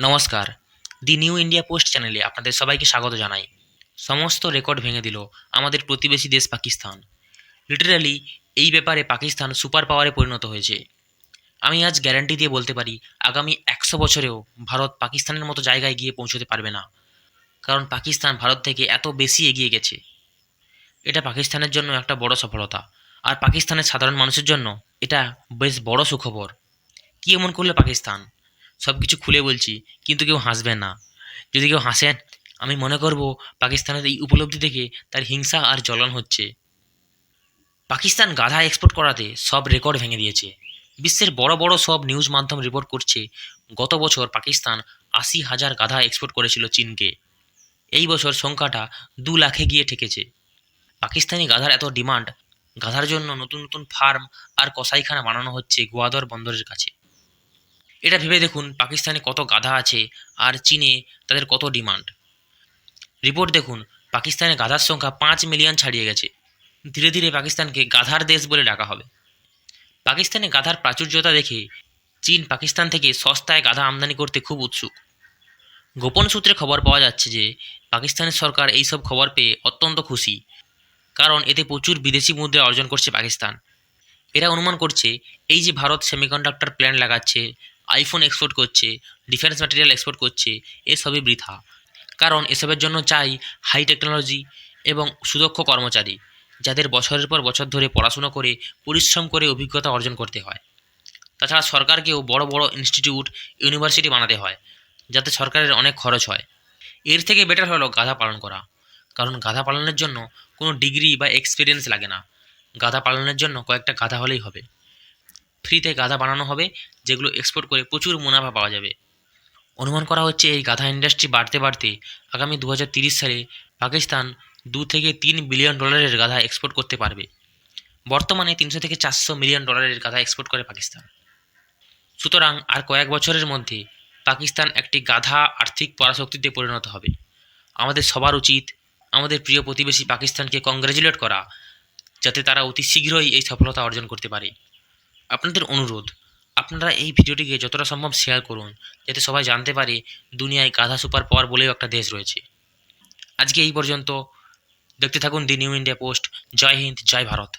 নমস্কার। দি new India post চ্যানেলে আপনাদের সবাইকে স্বাগত জানাই। সমস্ত রেকর্ড ভেঙে দিল আমাদের প্রতিবেশী দেশ পাকিস্তান। লিটারালি এই ব্যাপারে পাকিস্তান সুপার পাওয়ারে পরিণত হয়েছে। আমি আজ গ্যারান্টি দিয়ে বলতে পারি, আগামী একশো বছরেও ভারত পাকিস্তানের মতো জায়গায় গিয়ে পৌঁছতে পারবে না। কারণ পাকিস্তান ভারত থেকে এত বেশি এগিয়ে গেছে। এটা পাকিস্তানের জন্য একটা বড় সফলতা। আর পাকিস্তানের সাধারণ মানুষের জন্য এটা বেশ বড় সুখবর। কী এমন করল পাকিস্তান? সব কিছু খুলে বলছি, কিন্তু কেউ হাসবে না। যদি কেউ হাসেন আমি মনে করব পাকিস্তানের এই উপলব্ধি থেকে তার হিংসা আর জ্বলন হচ্ছে। পাকিস্তান গাধা এক্সপোর্ট করাতে সব রেকর্ড ভেঙে দিয়েছে। বিশ্বের বড় বড় সব নিউজ মাধ্যম রিপোর্ট করছে, গত বছর পাকিস্তান আশি হাজার গাধা এক্সপোর্ট করেছিল চীনকে। এই বছর সংখ্যাটা দু লাখে গিয়ে ঠেকেছে। পাকিস্তানি গাধার এত ডিমান্ড গাধার জন্য নতুন নতুন ফার্ম আর কসাইখানা বানানো হচ্ছে গোয়াদর বন্দরের কাছে। এটা ভেবে দেখুন পাকিস্তানে কত গাধা আছে আর চীনে তাদের কত ডিমান্ড। রিপোর্ট দেখুন, পাকিস্তানে গাধার সংখ্যা পাঁচ মিলিয়ন ছাড়িয়ে গেছে। ধীরে ধীরে পাকিস্তানকে গাধার দেশ বলে ডাকা হবে। পাকিস্তানে গাধার প্রাচুর্যতা দেখে চীন পাকিস্তান থেকে সস্তায় গাধা আমদানি করতে খুব উৎসুক। গোপন সূত্রে খবর পাওয়া যাচ্ছে যে পাকিস্তানের সরকার এইসব খবর পেয়ে অত্যন্ত খুশি, কারণ এতে প্রচুর বিদেশি মুদ্রা অর্জন করছে পাকিস্তান। এরা অনুমান করছে, এই যে ভারত সেমিকন্ডাক্টর প্ল্যান লাগাচ্ছে আইফোন এক্সপোর্ট করছে ডিফেন্স ম্যাটেরিয়াল এক্সপোর্ট করছে এসবই বৃথা। কারণ এসবের জন্য চাই হাই টেকনোলজি এবং সুদক্ষ কর্মচারী, যাদের বছরের পর বছর ধরে পড়াশুনো করে, পরিশ্রম করে অভিজ্ঞতা অর্জন করতে হয়। তাছাড়া সরকারকেও বড় বড় ইনস্টিটিউট ইউনিভার্সিটি বানাতে হয়, যাতে সরকারের অনেক খরচ হয়। এর থেকে বেটার হলো গাধা পালন করা। কারণ গাধা পালনের জন্য কোনো ডিগ্রি বা এক্সপিরিয়েন্স লাগে না। গাধা পালনের জন্য কয়েকটা গাধা হলেই হবে। ফ্রিতে গাধা বানানো হবে, যেগুলো এক্সপোর্ট করে প্রচুর মুনাফা পাওয়া যাবে। অনুমান করা হচ্ছে এই গাধা ইন্ডাস্ট্রি বাড়তে বাড়তে আগামী দু সালে পাকিস্তান দু থেকে তিন বিলিয়ন ডলারের গাধা এক্সপোর্ট করতে পারবে। বর্তমানে তিনশো থেকে চারশো মিলিয়ন ডলারের গাধা এক্সপোর্ট করে পাকিস্তান। সুতরাং আর কয়েক বছরের মধ্যে পাকিস্তান একটি গাধা আর্থিক পরাশক্তিতে পরিণত হবে। আমাদের সবার উচিত আমাদের প্রিয় প্রতিবেশী পাকিস্তানকে কংগ্রাচুলেট করা, যাতে তারা অতি শীঘ্রই এই সফলতা অর্জন করতে পারে। আপনাদের অনুরোধ, আপনারা এই ভিডিওটিকে যতটা সম্ভব শেয়ার করুন, যাতে সবাই জানতে পারে দুনিয়ায় গাধা সুপার পাওয়ার বলেও একটা দেশ রয়েছে। আজকে এই পর্যন্ত, দেখতে থাকুন দি নিউ ইন্ডিয়া পোস্ট জয় হিন্দ, জয় ভারত।